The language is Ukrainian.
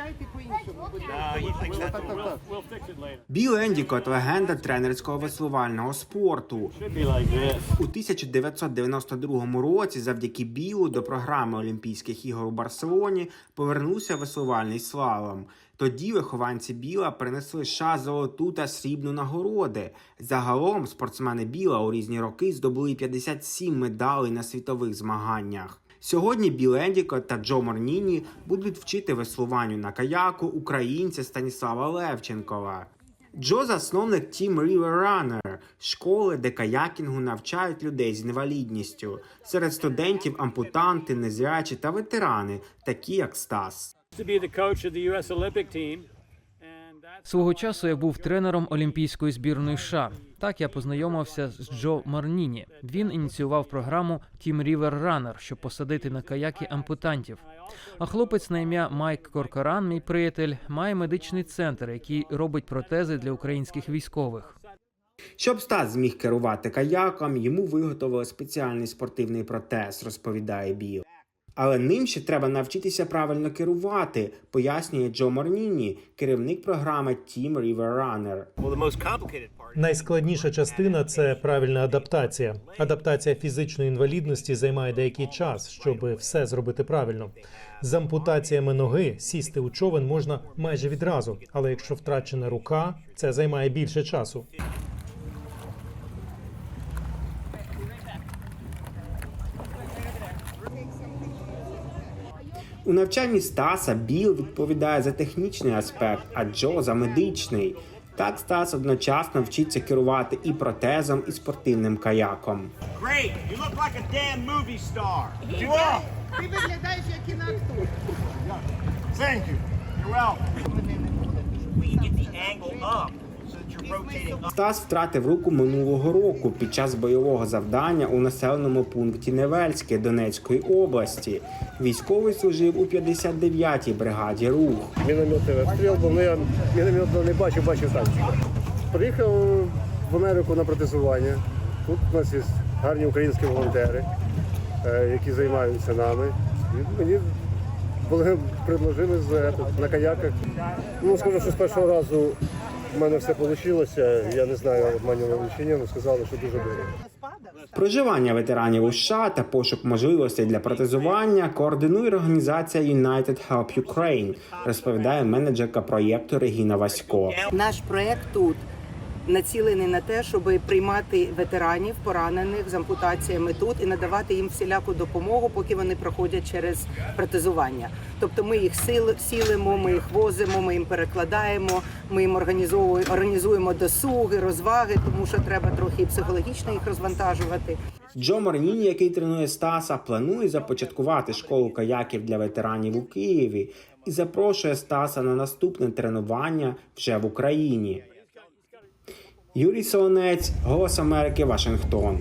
Включайте по-іншому, будь ласка. Так, так, так. Біл Ендікот – легенда тренерського веслувального спорту. У 1992 році завдяки Білу до програми Олімпійських ігор у Барселоні повернувся веслувальний слалом. Тоді вихованці Біла принесли США золоту та срібну нагороди. Загалом спортсмени Біла у різні роки здобули 57 медалей на світових змаганнях. Сьогодні Біл Ендікот та Джо Морніні будуть вчити веслуванню на каяку українця Станіслава Левченкова. Джо засновник Team River Runner – школи, де каякінгу навчають людей з інвалідністю. Серед студентів ампутанти, незрячі та ветерани, такі як Стас. To be the coach of the U.S. Olympic team. Свого часу я був тренером олімпійської збірної США. Так я познайомився з Джо Марніні. Він ініціював програму Team River Runner, щоб посадити на каяки ампутантів. А хлопець на ім'я Майк Коркоран, мій приятель, має медичний центр, який робить протези для українських військових. Щоб Стас зміг керувати каяком, йому виготовили спеціальний спортивний протез, розповідає Біл. Але ним ще треба навчитися правильно керувати, пояснює Джо Морніні, керівник програми Team River Runner. Найскладніша частина це правильна адаптація. Адаптація фізичної інвалідності займає деякий час, щоб все зробити правильно. З ампутаціями ноги сісти у човен можна майже відразу, але якщо втрачена рука, це займає більше часу. У навчанні Стаса Біл відповідає за технічний аспект, а Джо за медичний. Так Стас одночасно вчиться керувати і протезом, і спортивним каяком. great. You look like a damn movie star. Ти виглядаєш як кіноактор. Thank you. You're welcome. We can get the angle up Стас втратив руку минулого року під час бойового завдання у населеному пункті Невельське Донецької області. Військовий служив у 59-й бригаді рух. мінометний обстріл, бо ми мінометно не бачив, бачив танки. Приїхав в Америку на протезування. Тут у нас є гарні українські волонтери, е, які займаються нами. І мені були предложили е, на каяках. Ну, скажу, що з першого разу в мене все вийшло. Я не знаю, обманювали чи ні, але сказали, що дуже добре. Проживання ветеранів у США та пошук можливостей для протезування координує організація United Help Ukraine, розповідає менеджерка проєкту Регіна Васько. Наш проект тут націлений на те, щоб приймати ветеранів, поранених з ампутаціями тут і надавати їм всіляку допомогу, поки вони проходять через протезування. Тобто ми їх сили- сілимо, ми їх возимо, ми їм перекладаємо, ми їм організовуємо, організуємо досуги, розваги, тому що треба трохи психологічно їх розвантажувати. Джо Морніні, який тренує Стаса, планує започаткувати школу каяків для ветеранів у Києві і запрошує Стаса на наступне тренування вже в Україні. Юрій Солонець, Голос Америки, Вашингтон.